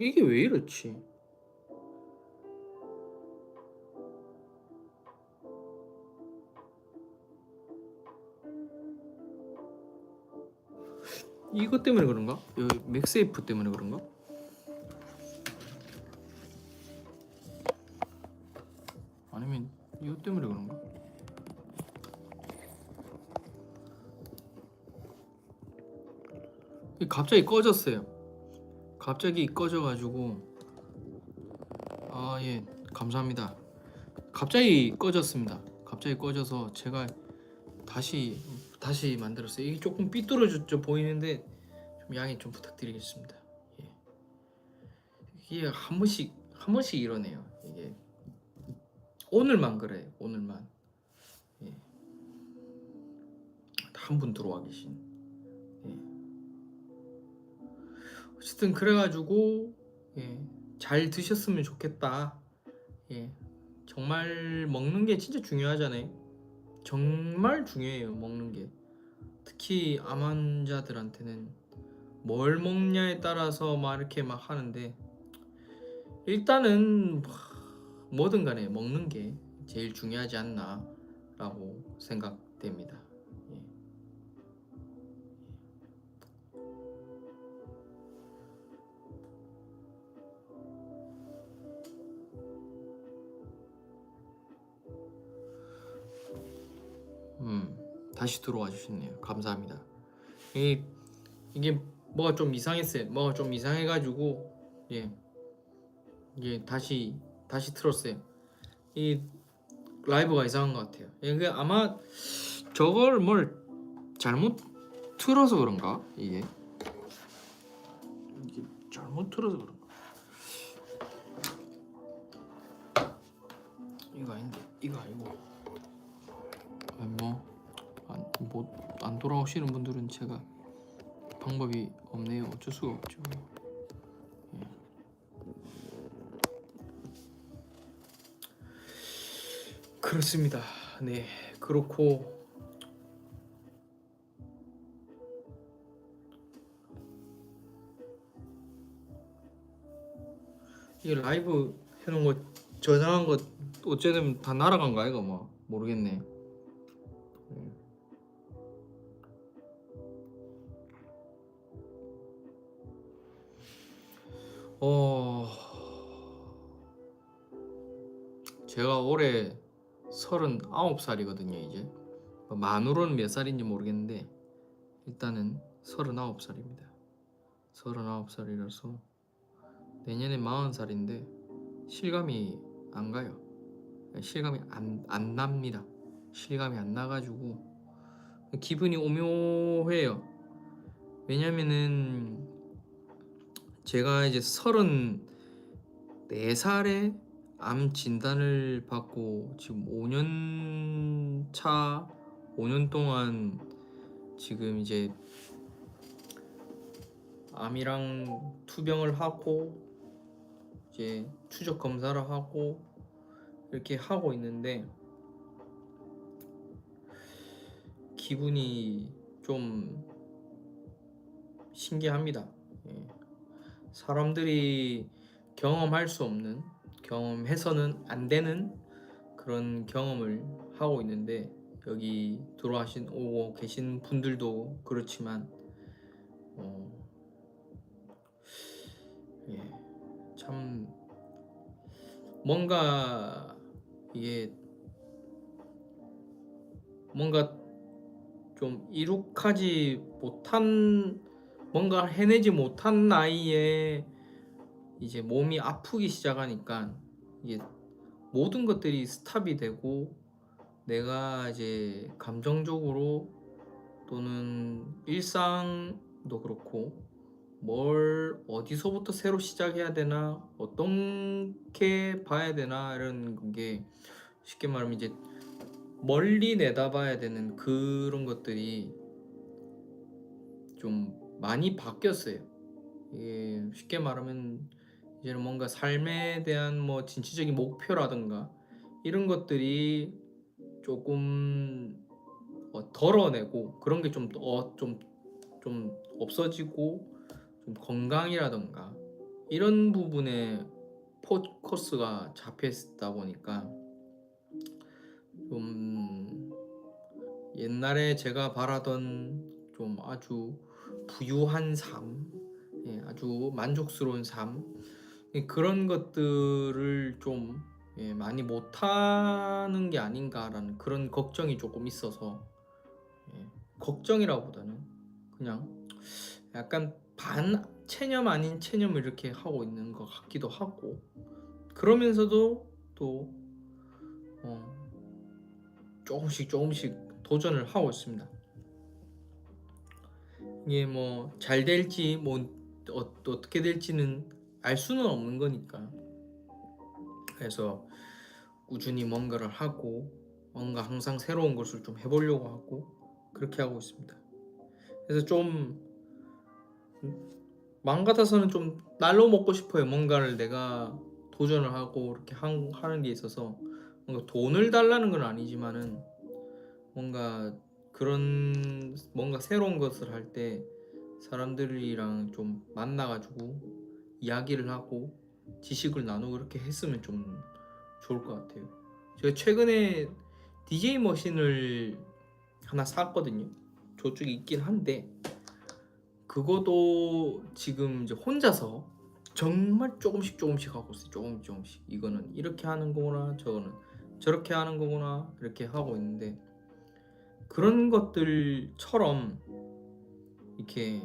이게 왜 이렇지? 이것 때문에 그런가? 여기 맥세이프 때문에 그런가? 아니면 이것 때문에 그런가? 갑자기 꺼졌어요. 갑자기 꺼져가지고 아 예 감사합니다. 갑자기 꺼졌습니다. 갑자기 꺼져서 제가 다시 다시 만들었어요. 이게 조금 삐뚤어졌죠 보이는데 좀 양해 좀 부탁드리겠습니다. 예. 이게 한 번씩 한 번씩 이러네요. 이게 오늘만 그래요. 오늘만 예. 한 분 들어와 계신. 어쨌든 그래가지고 예. 잘 드셨으면 좋겠다. 예. 정말 먹는 게 진짜 중요하잖아요. 정말 중요해요. 먹는 게. 특히 암 환자들한테는 뭘 먹냐에 따라서 막 이렇게 막 하는데 일단은 뭐든 간에 먹는 게 제일 중요하지 않나라고 생각됩니다. 다시 들어와 주셨네요. 감사합니다. 이 이게 뭐가 좀 이상했어요. 뭐가 좀 이상해가지고 예, 이게 다시 다시 틀었어요. 이 라이브가 이상한 것 같아요. 이게 아마 저걸 뭘 잘못 틀어서 그런가 이게 이게 잘못 틀어서 그런가 이거 아닌데 이거 아니고 뭐, 뭐안뭐안 돌아오시는 분들은 제가 방법이 없네요. 어쩔 수가 없죠. 예. 그렇습니다. 네, 그렇고 이 라이브 해놓은 거 저장한 거 어쨌든 다 날아간 거 아이가 뭐 모르겠네. 어. 제가 올해 39살이거든요 이제. 뭐 만으로는 몇 살인지 모르겠는데 일단은 39살입니다. 39살이라서 내년에 40살인데 실감이 안 가요. 실감이 안, 안 납니다. 실감이 안 나가지고 기분이 오묘해요. 왜냐면은 제가 이제 34살에 암 진단을 받고 지금 5년 차 5년 동안 지금 이제 암이랑 투병을 하고 이제 추적 검사를 하고 이렇게 하고 있는데 기분이 좀 신기합니다. 예. 사람들이 경험할 수 없는 경험해서는 안 되는 그런 경험을 하고 있는데 여기 들어와신 오고 계신 분들도 그렇지만 어, 예, 참 뭔가 이게 뭔가 좀 이룩하지 못한 뭔가 해내지 못한 나이에 이제 몸이 아프기 시작하니까 이게 모든 것들이 스탑이 되고 내가 이제 감정적으로 또는 일상도 그렇고 뭘 어디서부터 새로 시작해야 되나 어떻게 봐야 되나 이런 게 쉽게 말하면 이제 멀리 내다봐야 되는 그런 것들이 좀 많이 바뀌었어요. 이게 쉽게 말하면 이제는 뭔가 삶에 대한 뭐 진취적인 목표라든가 이런 것들이 조금 어, 덜어내고 그런 게좀 어, 좀, 좀 없어지고 좀 건강이라든가 이런 부분에 포커스가 잡혀 있다 보니까 좀 옛날에 제가 바라던 좀 아주 부유한 삶, 예, 아주 만족스러운 삶 예, 그런 것들을 좀 예, 많이 못하는 게 아닌가라는 그런 걱정이 조금 있어서 예, 걱정이라보다는 그냥 약간 반 체념 아닌 체념을 이렇게 하고 있는 것 같기도 하고 그러면서도 또 어, 조금씩 조금씩 도전을 하고 있습니다. 이게 뭐 잘 될지 뭐 어, 어떻게 될지는 알 수는 없는 거니까 그래서 꾸준히 뭔가를 하고 뭔가 항상 새로운 것을 좀 해보려고 하고 그렇게 하고 있습니다. 그래서 좀 마음 같아서는 좀 날로 먹고 싶어요. 뭔가를 내가 도전을 하고 이렇게 한- 하는 게 있어서 뭔가 돈을 달라는 건 아니지만은 뭔가 그런 뭔가 새로운 것을 할 때 사람들이랑 좀 만나가지고 이야기를 하고 지식을 나누고 그렇게 했으면 좀 좋을 것 같아요. 제가 최근에 DJ 머신을 하나 샀거든요. 저쪽에 있긴 한데 그거도 지금 이제 혼자서 정말 조금씩 조금씩 하고 있어요. 조금 조금씩 이거는 이렇게 하는 거구나, 저거는 저렇게 하는 거구나 이렇게 하고 있는데 그런 것들처럼 이렇게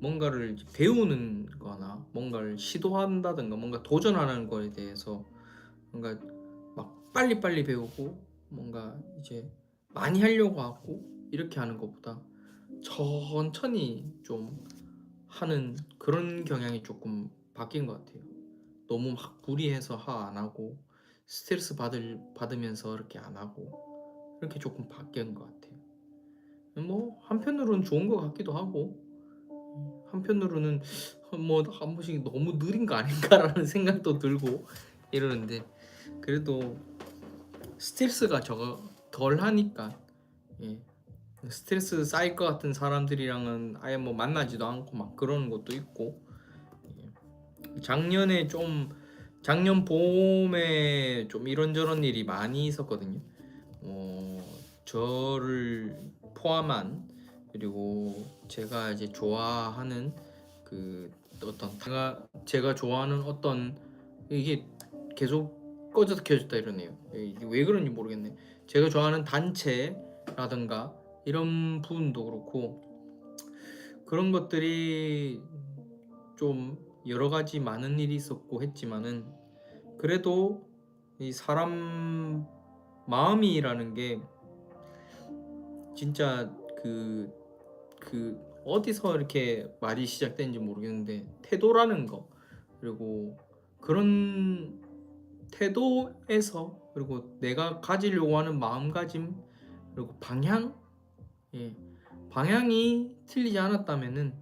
뭔가를 배우는 거나 뭔가를 시도한다든가 뭔가 도전하는 거에 대해서 뭔가 막 빨리빨리 배우고 뭔가 이제 많이 하려고 하고 이렇게 하는 것보다 천천히 좀 하는 그런 경향이 조금 바뀐 것 같아요. 너무 막 무리해서 하 안 하고 스트레스 받을 받으면서 이렇게 안 하고 이렇게 조금 바뀐 것 같아요. 뭐 한편으로는 좋은 것 같기도 하고 한편으로는 뭐 한 번씩 너무 느린 거 아닌가라는 생각도 들고 이러는데 그래도 스트레스가 저거 덜 하니까 예. 스트레스 쌓일 것 같은 사람들이랑은 아예 뭐 만나지도 않고 막 그러는 것도 있고 예. 작년에 좀 작년 봄에 좀 이런저런 일이 많이 있었거든요. 어, 저를 포함한 그리고 제가 이제 좋아하는 그 어떤 제가 제가 좋아하는 어떤 이게 계속 꺼졌다 켜졌다 이러네요. 왜 그런지 모르겠네. 제가 좋아하는 단체라든가 이런 부분도 그렇고 그런 것들이 좀 여러 가지 많은 일이 있었고 했지만은 그래도 이 사람 마음이라는 게 진짜 그, 그 어디서 이렇게 말이 시작된지 모르겠는데 태도라는 거. 그리고 그런 태도에서 그리고 내가 가지려고 하는 마음가짐 그리고 방향? 예, 방향이 틀리지 않았다면은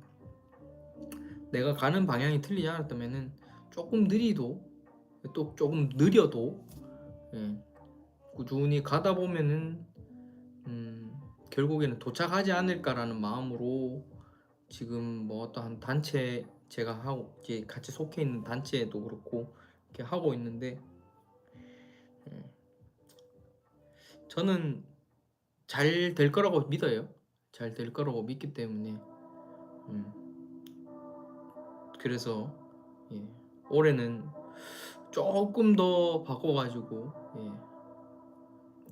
내가 가는 방향이 틀리지 않았다면은 조금 느리도 또 조금 느려도 예, 꾸준히 가다 보면은 음, 결국에는 도착하지 않을까라는 마음으로 지금 뭐 어떠한 단체 제가 하고 이제 같이 속해 있는 단체에도 그렇고 이렇게 하고 있는데 예, 저는 잘 될 거라고 믿어요. 잘 될 거라고 믿기 때문에 음, 그래서 예, 올해는 조금 더 바꿔가지고 예,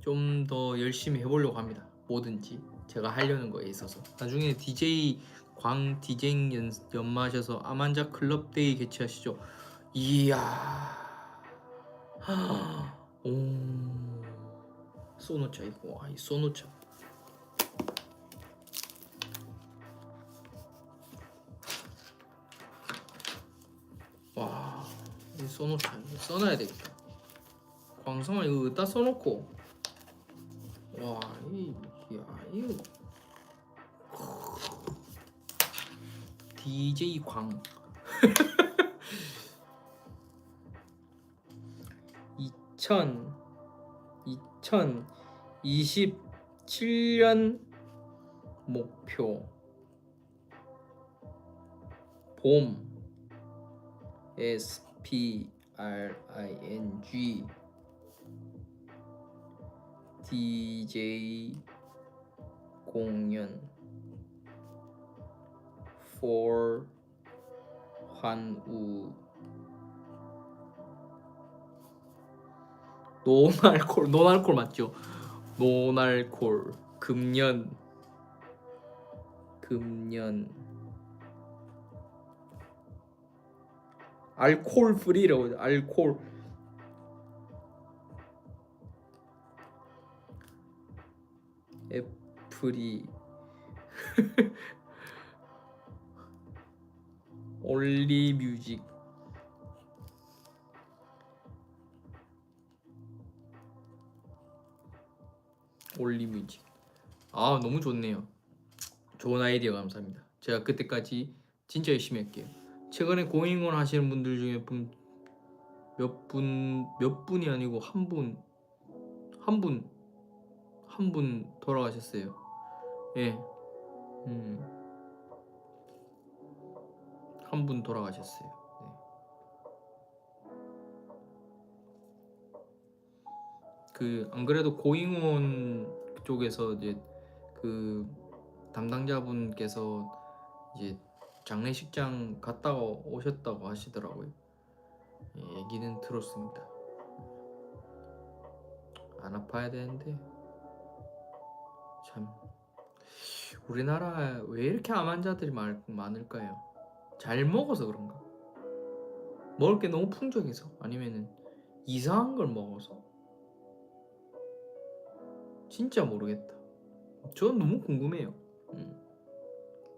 좀 더 열심히 해보려고 합니다. 뭐든지 제가 하려는 거에 있어서 나중에 DJ 광 디제잉 연, 연마하셔서 아만자 클럽 데이 개최하시죠. 이야, 오, 쏘노차 이거 와, 이 쏘노차. 와, 이 써놓자. 이거 써놔야 되겠다. 광성아 이거 어디다 써놓고. 와, 이, 야, 이거. DJ 광. 2000 2027년 목표 봄 S P R I N G DJ 공연. For 환우. 노날콜 노날콜 맞죠? 노날콜. 금년. 금년. 알콜 프리라고. 알콜. 애 플이 올리 뮤직. 올리 뮤직. 아 너무 좋네요. 좋은 아이디어 감사합니다. 제가 그때까지 진짜 열심히 할게요. 최근에 고잉원 하시는 분들 중에 몇 분 몇 분이 아니고 한 분 한 분 한 분 돌아가셨어요 예. 음. 한 분 돌아가셨어요. 네. 그안 그래도 고잉원 쪽에서 이제 그 담당자분께서 이제 장례식장 갔다가 오셨다고 하시더라고요. 예, 얘기는 들었습니다. 안 아파야 되는데 참 우리나라 왜 이렇게 암 환자들이 많, 많을까요? 잘 먹어서 그런가? 먹을 게 너무 풍족해서 아니면은 이상한 걸 먹어서 진짜 모르겠다. 전 너무 궁금해요. 음.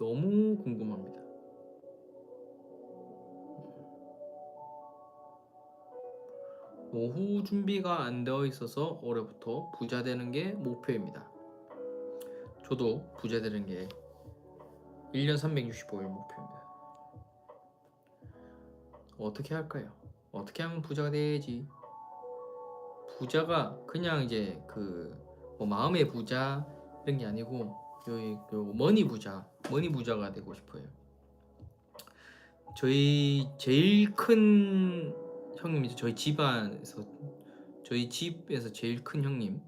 너무 궁금합니다. 노후 준비가 안 되어 있어서 올해부터 부자 되는 게 목표입니다. 저도 부자 되는 게 1년 365일 목표입니다. 어떻게 할까요? 어떻게 하면 부자가 되지? 부자가 그냥 이제 그 뭐 마음의 부자 이런 게 아니고 여기 요 머니 부자, 머니 부자가 되고 싶어요. 저희 제일 큰 형님이죠. 저희 집안에서 저희 집에서 제일 큰 형님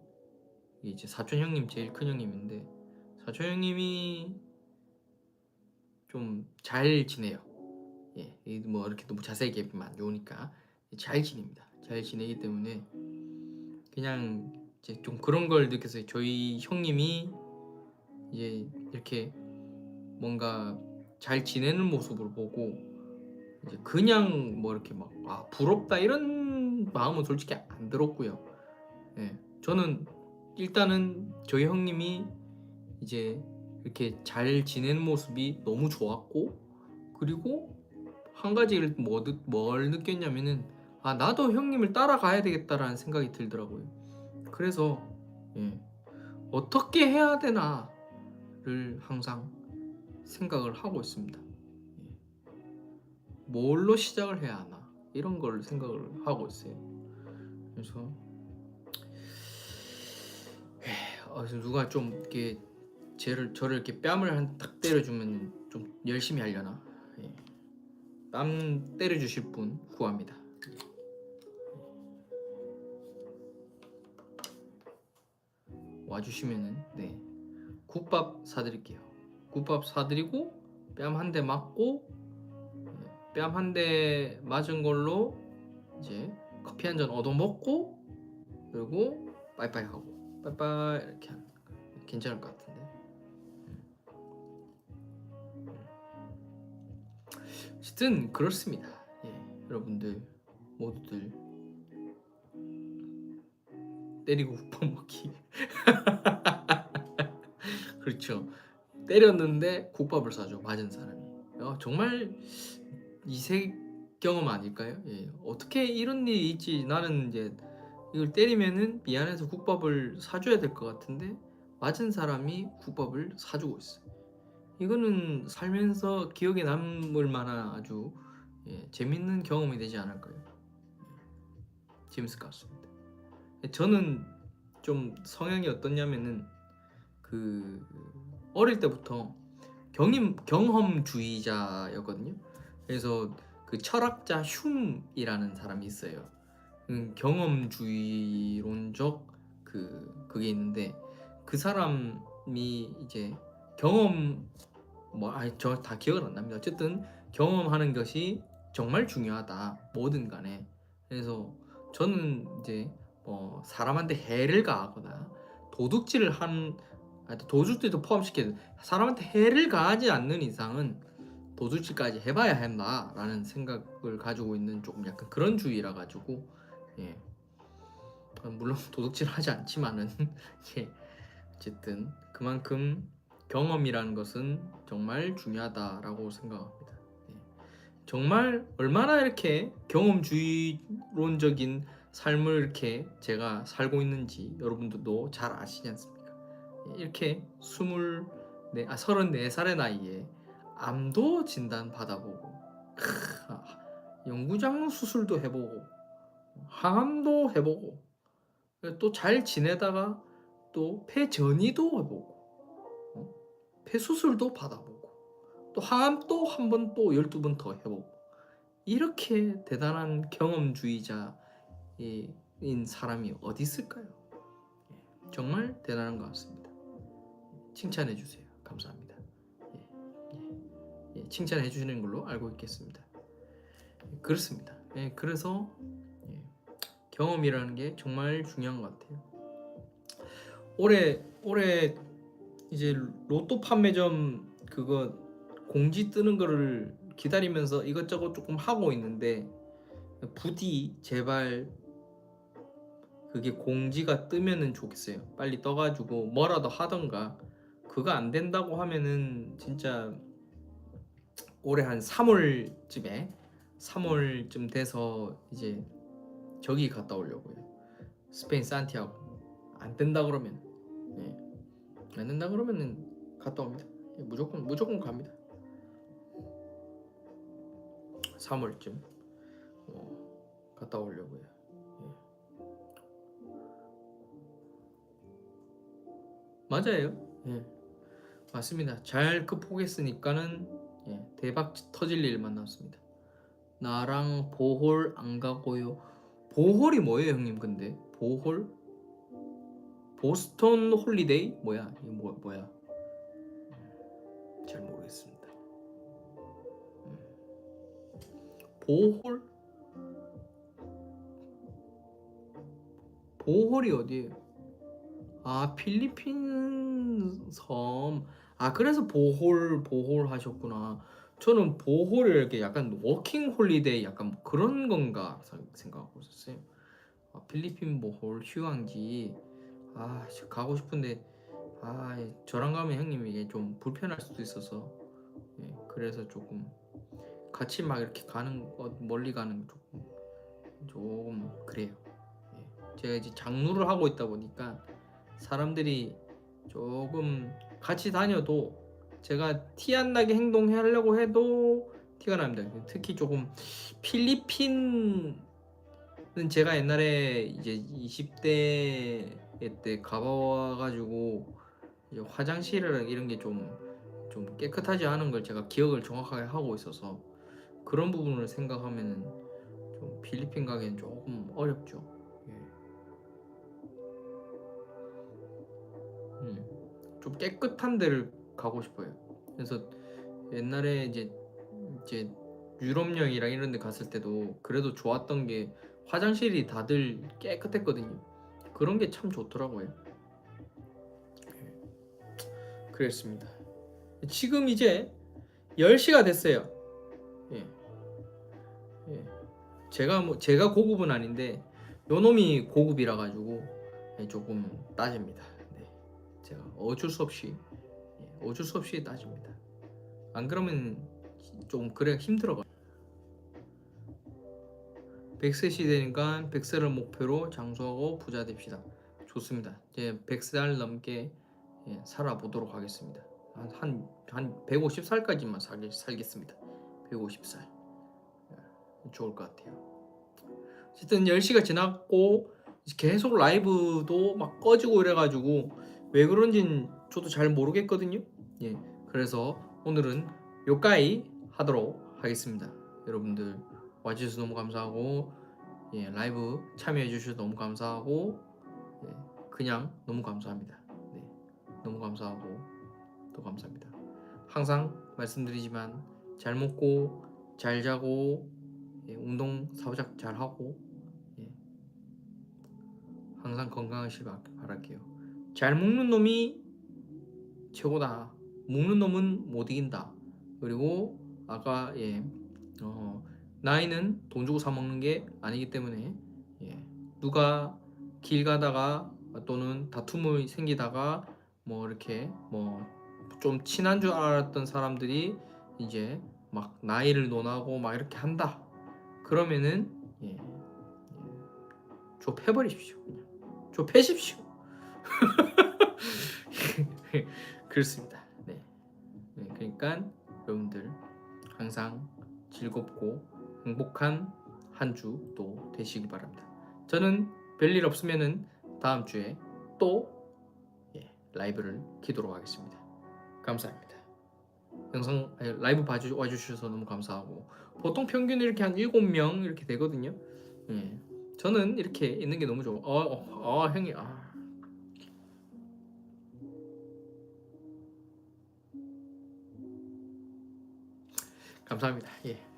이제 사촌 형님 제일 큰 형님인데 사촌 형님이 좀 잘 지내요. 예, 이뭐 이렇게 너무 자세히 얘기하면 안 좋으니까 잘 지냅니다. 잘 지내기 때문에 그냥 이제 좀 그런 걸 느꼈어요. 저희 형님이 이제 이렇게 뭔가 잘 지내는 모습을 보고 이제 그냥 뭐 이렇게 막 아, 부럽다 이런 마음은 솔직히 안 들었고요. 예, 저는 일단은 저희 형님이 이제 이렇게 잘 지내는 모습이 너무 좋았고 그리고 한 가지를 뭐, 느- 뭘 느꼈냐면은 아 나도 형님을 따라가야 되겠다라는 생각이 들더라고요. 그래서 예, 어떻게 해야 되나를 항상 생각을 하고 있습니다. 예. 뭘로 시작을 해야 하나 이런 걸 생각을 하고 있어요. 그래서 에, 어, 누가 좀 이렇게 쟤를 저를 이렇게 뺨을 한 딱 때려주면 좀 열심히 하려나 예. 뺨 때려주실 분 구합니다. 와주시면은 네 국밥 사드릴게요. 국밥 사드리고 뺨 한 대 맞고 뺨 한 대 맞은 걸로 이제 커피 한 잔 얻어 먹고 그리고 빠이빠이 하고 빠이빠이 이렇게 하는 거. 괜찮을 것 같은데. 어쨌든 그렇습니다. 예, 여러분들 모두들 때리고 국밥 먹기. 그렇죠. 때렸는데 국밥을 사줘 맞은 사람이. 어, 정말 이색 경험 아닐까요? 예. 어떻게 이런 일이 있지? 나는 이제 이걸 때리면은 미안해서 국밥을 사줘야 될 것 같은데 맞은 사람이 국밥을 사주고 있어. 이거는 살면서 기억에 남을 만한 아주 예, 재밌는 경험이 되지 않을까요? 재밌을 것 같습니다. 저는 좀 성향이 어떻냐면은 그 어릴 때부터 경임 경험주의자였거든요. 그래서 그그 철학자 흉이라는 사람이 있어요. 음, 경험주의론적 그 그게 있는데 그 사람이 이제 경험 뭐저다 기억은 안 납니다. 어쨌든 경험하는 것이 정말 중요하다. 뭐든 간에. 그래서 저는 이제 뭐 사람한테 해를 가하거나 도둑질을 한 아, 도둑질도 포함시켜 사람한테 해를 가하지 않는 이상은 도둑질까지 해봐야 한다라는 생각을 가지고 있는 조금 약간 그런 주의라 가지고 예 어, 물론 도둑질 하지 않지만은 예 어쨌든 그만큼 경험이라는 것은 정말 중요하다라고 생각합니다. 예. 정말 얼마나 이렇게 경험주의론적인 삶을 이렇게 제가 살고 있는지 여러분들도 잘 아시지 않습니까? 예, 이렇게 스물네 아 서른네 살의 나이에 암도 진단 받아보고 크, 영구장 수술도 해보고 항암도 해보고 또 잘 지내다가 또 폐전이도 해보고 어? 폐수술도 받아보고 또 항암 또 한 번 또 열두 번 더 해보고 이렇게 대단한 경험주의자인 사람이 어디 있을까요? 예, 정말 대단한 것 같습니다. 칭찬해 주세요. 감사합니다. 예, 예, 예, 칭찬해 주시는 걸로 알고 있겠습니다. 예, 그렇습니다. 예, 그래서 예, 경험이라는 게 정말 중요한 것 같아요. 올해 올해 이제 로또 판매점 그거 공지 뜨는 거를 기다리면서 이것저것 조금 하고 있는데 부디 제발 그게 공지가 뜨면은 좋겠어요. 빨리 떠가지고 뭐라도 하던가 그거 안 된다고 하면은 진짜 올해 한 3월쯤에 3월쯤 돼서 이제 저기 갔다 오려고요. 스페인 산티아고 안 된다 그러면 예. 안 된다 그러면은 갔다 옵니다. 예, 무조건 무조건 갑니다. 3월쯤 어, 갔다 오려고요. 예. 맞아요. 예. 맞습니다. 잘 극복했으니까는 예, 대박 터질 일만 남습니다. 나랑 보홀 안 가고요. 보홀이 뭐예요, 형님? 근데 보홀? 보스턴 홀리데이 뭐야? 이게 뭐 뭐야? 음, 잘 모르겠습니다. 음. 보홀? 보홀이 어디예요? 아 필리핀 섬. 아 그래서 보홀 보홀 하셨구나. 저는 보홀을 이렇게 약간 워킹 홀리데이 약간 뭐 그런 건가 생각하고 있었어요. 아, 필리핀 보홀 휴양지. 아저 가고 싶은데 아 저랑 가면 형님 이게 좀 불편할 수도 있어서 예, 그래서 조금 같이 막 이렇게 가는 거 멀리 가는 거 조금 조금 그래요. 예. 제가 이제 장로를 하고 있다 보니까 사람들이 조금 같이 다녀도 제가 티 안 나게 행동하려고 해도 티가 납니다. 특히 조금 필리핀은 제가 옛날에 이제 20대 때 가봐가지고 화장실이랑 이런 게 좀 좀 깨끗하지 않은 걸 제가 기억을 정확하게 하고 있어서 그런 부분을 생각하면은 좀 필리핀 가기엔 조금 어렵죠. 예. 음, 좀 깨끗한 데를 가고 싶어요. 그래서 옛날에 이제 이제 유럽 여행이랑 이런 데 갔을 때도 그래도 좋았던 게 화장실이 다들 깨끗했거든요. 그런 게 참 좋더라고요. 예. 그랬습니다. 지금 이제 10시가 됐어요. 예. 예. 제가 뭐 제가 고급은 아닌데 요 놈이 고급이라 가지고 예, 조금 따집니다. 네. 제가 어쩔 수 없이 예, 어쩔 수 없이 따집니다. 안 그러면 좀 그래 힘들어. 100세 시대니까 100세를 목표로 장수하고 부자 됩시다. 좋습니다. 이제 100살 넘게 예, 살아보도록 하겠습니다. 한, 한, 한 150살까지만 살, 살겠습니다. 150살. 예, 좋을 것 같아요. 어쨌든 10시가 지났고 계속 라이브도 막 꺼지고 이래가지고 왜 그런진 저도 잘 모르겠거든요. 예, 그래서 오늘은 요까이 하도록 하겠습니다. 여러분들 와주셔서 너무 감사하고 예, 라이브 참여해 주셔서 너무 감사하고 예, 그냥 너무 감사합니다. 네, 너무 감사하고 또 감사합니다. 항상 말씀드리지만 잘 먹고 잘 자고 예, 운동 사부작 잘 하고 예, 항상 건강하시길 바- 바랄게요. 잘 먹는 놈이 최고다. 먹는 놈은 못 이긴다. 그리고 아까 예, 어, 나이는 돈 주고 사 먹는 게 아니기 때문에 예, 누가 길 가다가 또는 다툼이 생기다가 뭐 이렇게 뭐 좀 친한 줄 알았던 사람들이 이제 막 나이를 논하고 막 이렇게 한다. 그러면은 예, 예, 좁혀버리십시오. 그냥 좁혀십시오. 그렇습니다. 네. 네, 그러니까 여러분들 항상 즐겁고 행복한 한 주 또 되시기 바랍니다. 저는 별일 없으면은 다음 주에 또 예, 라이브를 키도록 하겠습니다. 감사합니다. 영상 라이브 봐주 와주셔서 너무 감사하고 보통 평균 이렇게 한 7명 이렇게 되거든요. 예. 저는 이렇게 있는 게 너무 좋아. 어, 어, 어 형이 아. 감사합니다. 예.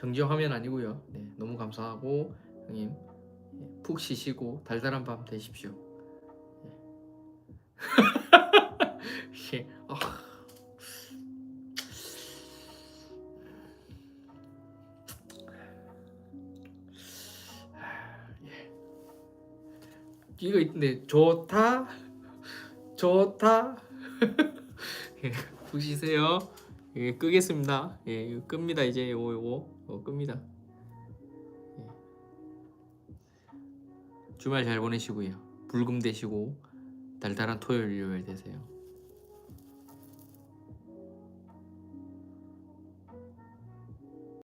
예, 정지영 화면 아니고요. 네, 너무 감사하고 형님 예, 푹 쉬시고 달달한 밤 되십시오. 예. 예. 아. 예. 이거 있는데 좋다 좋다 예, 푹 쉬세요. 예, 끄겠습니다. 예, 이거 끕니다. 이제 요거 요거 어, 끕니다. 예. 주말 잘 보내시고요. 불금 되시고 달달한 토요일 일요일 되세요.